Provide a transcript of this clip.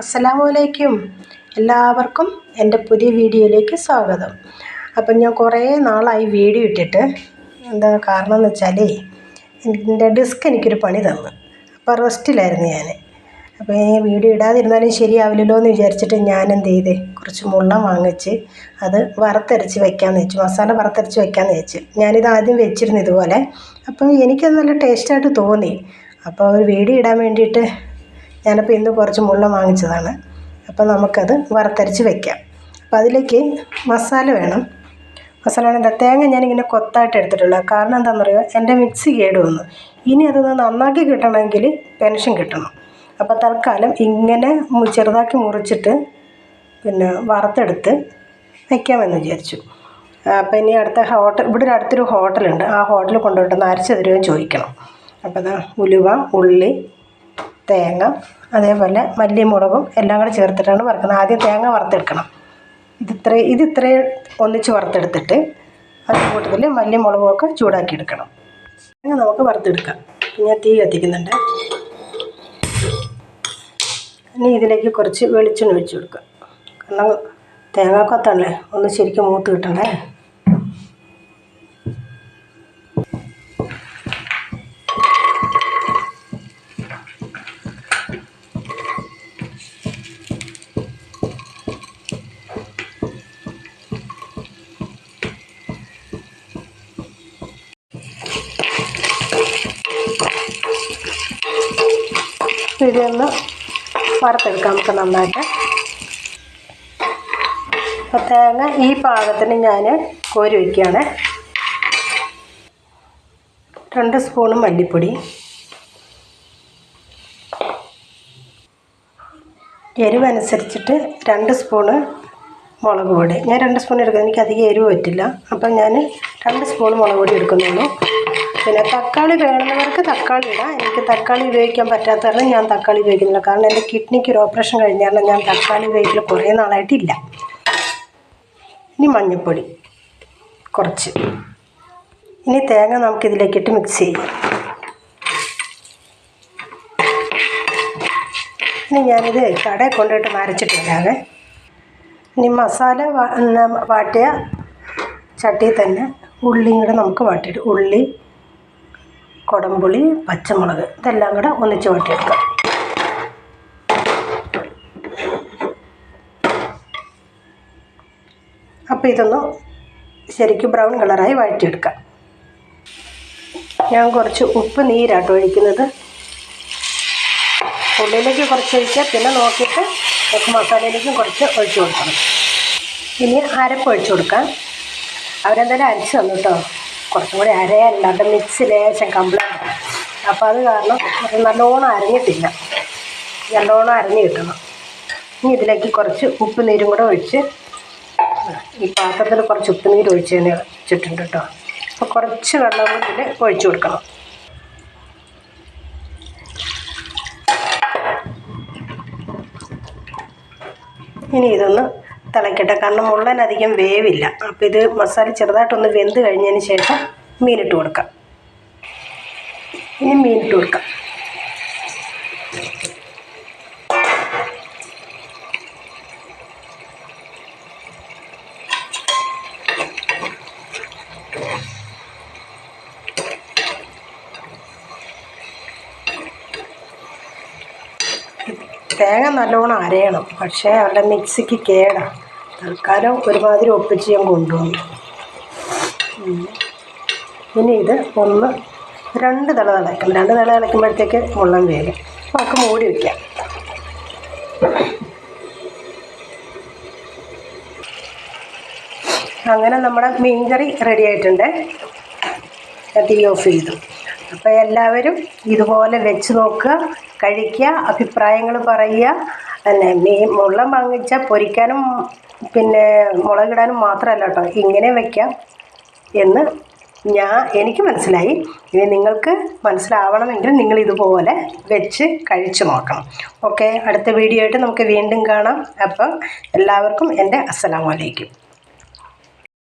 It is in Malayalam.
അസ്സലാമലൈക്കും. എല്ലാവർക്കും എന്റെ പുതിയ വീഡിയോയിലേക്ക് സ്വാഗതം. അപ്പം ഞാൻ കുറേ നാളായി വീഡിയോ ഇട്ടിട്ട് എന്താ കാരണം എന്ന് വെച്ചാൽ എന്റെ ഡിസ്ക് എനിക്കൊരു പണി തന്നു. അപ്പോൾ റെസ്റ്റിലായിരുന്നു ഞാൻ. അപ്പോൾ ഈ വീഡിയോ ഇടാതിരുന്നാലും ശരിയാവില്ലല്ലോ എന്ന് വിചാരിച്ചിട്ട് ഞാൻ എന്ത് ചെയ്ത് കുറച്ച് മുള്ള വാങ്ങിച്ച് അത് വറുത്തരച്ച് വെക്കാമെന്ന് വെച്ചു. മസാല വറുത്തരച്ച് വെക്കാമെന്ന് വെച്ചു. ഞാനിത് ആദ്യം വെച്ചിരുന്നു ഇതുപോലെ. അപ്പം എനിക്കത് നല്ല ടേസ്റ്റായിട്ട് തോന്നി. അപ്പോൾ ഒരു വീഡിയോ ഇടാൻ വേണ്ടിയിട്ട് ഞാനപ്പോൾ ഇന്ന് കുറച്ച് മുള്ള വാങ്ങിച്ചതാണ്. അപ്പോൾ നമുക്കത് വറുത്തരച്ച് വെക്കാം. അപ്പോൾ അതിലേക്ക് മസാല വേണം. മസാല വേണ്ട തേങ്ങ ഞാനിങ്ങനെ കൊത്തായിട്ട് എടുത്തിട്ടുള്ള കാരണം എന്താണെന്ന് പറയുക എന്റെ മിക്സി കേട് വന്നു ഇനി അതൊന്ന് നന്നാക്കി കിട്ടണമെങ്കിൽ പെൻഷൻ കിട്ടണം. അപ്പോൾ തൽക്കാലം ഇങ്ങനെ ചെറുതാക്കി മുറിച്ചിട്ട് പിന്നെ വറുത്തെടുത്ത് വയ്ക്കാമെന്ന് വിചാരിച്ചു. അപ്പോൾ ഇനി അടുത്ത ഹോട്ടൽ ഇവിടെ ഒരു അടുത്തൊരു ഹോട്ടലുണ്ട്. ആ ഹോട്ടലിൽ കൊണ്ടുപോയിട്ടൊന്ന് അരച്ചു തരുമോ ചോദിക്കണം. അപ്പോൾ അതാ ഉലുവ ഉള്ളി തേങ്ങ അതേപോലെ മല്ലിമുളകും എല്ലാം കൂടെ ചേർത്തിട്ടാണ് വറുക്കുന്നത്. ആദ്യം തേങ്ങ വറുത്തെടുക്കണം. ഇതിത്ര ഇതിത്രയും ഒന്നിച്ച് വറുത്തെടുത്തിട്ട് അതിന്റെ കൂട്ടത്തിൽ മല്ലിമുളകും ഒക്കെ ചൂടാക്കി എടുക്കണം തേങ്ങ നമുക്ക് വറുത്തെടുക്കാം. ഞാൻ തീ കത്തിക്കുന്നുണ്ട്. ഇനി ഇതിലേക്ക് കുറച്ച് വെളിച്ചെണ്ണ ഒഴിച്ച് കൊടുക്കുക. കാരണം തേങ്ങാക്കൊത്തല്ലേ ഒന്ന് ശരിക്കും മൂത്ത് കിട്ടണേ ഇതൊന്ന് വറുത്തെടുക്കാം നമുക്ക് നന്നായിട്ട്. അപ്പോൾ തേങ്ങ ഈ പാകത്തിന് ഞാൻ കോരി വയ്ക്കുകയാണ് രണ്ട് സ്പൂണ് മല്ലിപ്പൊടി. എരിവനുസരിച്ചിട്ട് രണ്ട് സ്പൂണ് മുളക് പൊടി. ഞാൻ രണ്ട് സ്പൂൺ എടുക്കുന്നത് എനിക്ക് അധികം എരിവ് പറ്റില്ല. അപ്പം ഞാൻ രണ്ട് സ്പൂൺ മുളക് പൊടി എടുക്കുന്നുള്ളൂ. പിന്നെ തക്കാളി വേണമെന്നവർക്ക് തക്കാളി ഇടാം. എനിക്ക് തക്കാളി ഉപയോഗിക്കാൻ പറ്റാത്ത കാരണം ഞാൻ തക്കാളി ഉപയോഗിക്കുന്നില്ല. കാരണം എന്റെ കിഡ്നിക്ക് ഒരു ഓപ്പറേഷൻ കഴിഞ്ഞ കാരണം ഞാൻ തക്കാളി ഉപയോഗിക്കൽ കുറേ നാളായിട്ടില്ല ഇനി മഞ്ഞൾപ്പൊടി കുറച്ച്. ഇനി തേങ്ങ നമുക്കിതിലേക്കിട്ട് മിക്സ് ചെയ്യാം. ഇനി ഞാനിത് കടയിൽ കൊണ്ടുപോയിട്ട് വരച്ചിട്ടില്ലാതെ ഇനി മസാല വാട്ടിയ ചട്ടിയിൽ തന്നെ ഉള്ളിയും കൂടെ നമുക്ക് വാട്ടിയിട്ട് ഉള്ളി കുടംപുളി പച്ചമുളക് ഇതെല്ലാം കൂടെ ഒന്നിച്ച് വാട്ടിയെടുക്കാം. അപ്പോൾ ഇതൊന്ന് ശരിക്കും ബ്രൗൺ കളറായി വഴറ്റിയെടുക്കാം. ഞാൻ കുറച്ച് ഉപ്പ് നീരാട്ടോ ഒഴിക്കുന്നത്. ഉള്ളിലേക്ക് കുറച്ച് ഒഴിക്കുക പിന്നെ നോക്കിയിട്ട് നമുക്ക് മസാലയിലേക്കും കുറച്ച് ഒഴിച്ചു കൊടുക്കണം. ഇനി അരപ്പ് ഒഴിച്ചു കൊടുക്കാം. അവരെന്തായാലും അരച്ച് തന്നു കേട്ടോ. കുറച്ചും കൂടി അരയല്ല അത് മിക്സ് ലേശം കംപ്ലൈന്റ് അപ്പോൾ അത് കാരണം നല്ലോണം അരഞ്ഞിട്ടില്ല. നല്ലോണം അരഞ്ഞ് കിട്ടണം. ഇനി ഇതിലേക്ക് കുറച്ച് ഉപ്പ് നീരും കൂടെ ഒഴിച്ച് ഈ പാത്രത്തിൽ കുറച്ച് ഉപ്പ് നീര് ഒഴിച്ച് തന്നെ വെച്ചിട്ടുണ്ട് കേട്ടോ. അപ്പോൾ കുറച്ച് വെള്ളം കൂടി ഒഴിച്ചു കൊടുക്കണം. ഇനി ഇതൊന്ന് തിളക്കട്ടെ കാരണം മുള്ളൻ അധികം വേവില്ല. അപ്പോൾ ഇത് മസാല ചെറുതായിട്ടൊന്ന് വെന്ത് കഴിഞ്ഞതിന് ശേഷം മീനിട്ട് കൊടുക്കാം. ഇനി മീനിട്ട് കൊടുക്കാം. തേങ്ങ നല്ലോണം അരയണം. പക്ഷേ അവരുടെ മിക്സിക്ക് കേടാണ് തൽക്കാലം ഒരുമാതിരി ഒപ്പിച്ച് ഞാൻ കൊണ്ടുപോകുന്നു ഇനി ഇത് ഒന്ന് രണ്ട് തല തിളയ്ക്കണം രണ്ട് തല തിളയ്ക്കുമ്പോഴത്തേക്ക് മുള്ളം വേഗം നമുക്ക് മൂടി വയ്ക്കാം അങ്ങനെ നമ്മുടെ മീൻകറി റെഡി ആയിട്ടുണ്ട്. തീ ഓഫ് ചെയ്തു. അപ്പോൾ എല്ലാവരും ഇതുപോലെ വെച്ച് നോക്കുക കഴിക്കുക അഭിപ്രായങ്ങൾ പറയുക. പിന്നെ മീൻ മുള്ളം വാങ്ങിച്ചാൽ പൊരിക്കാനും പിന്നെ മുളകിടാനും മാത്രമല്ല കേട്ടോ ഇങ്ങനെ വയ്ക്കാം എന്ന് ഞാൻ എനിക്ക് മനസ്സിലായി. ഇനി നിങ്ങൾക്ക് മനസ്സിലാവണമെങ്കിൽ നിങ്ങൾ ഇതുപോലെ വെച്ച് കഴിച്ചു നോക്കണം. ഓക്കെ? അടുത്ത വീഡിയോ ആയിട്ട് നമുക്ക് വീണ്ടും കാണാം. അപ്പം എല്ലാവർക്കും എന്റെ അസ്സലാമലൈക്കും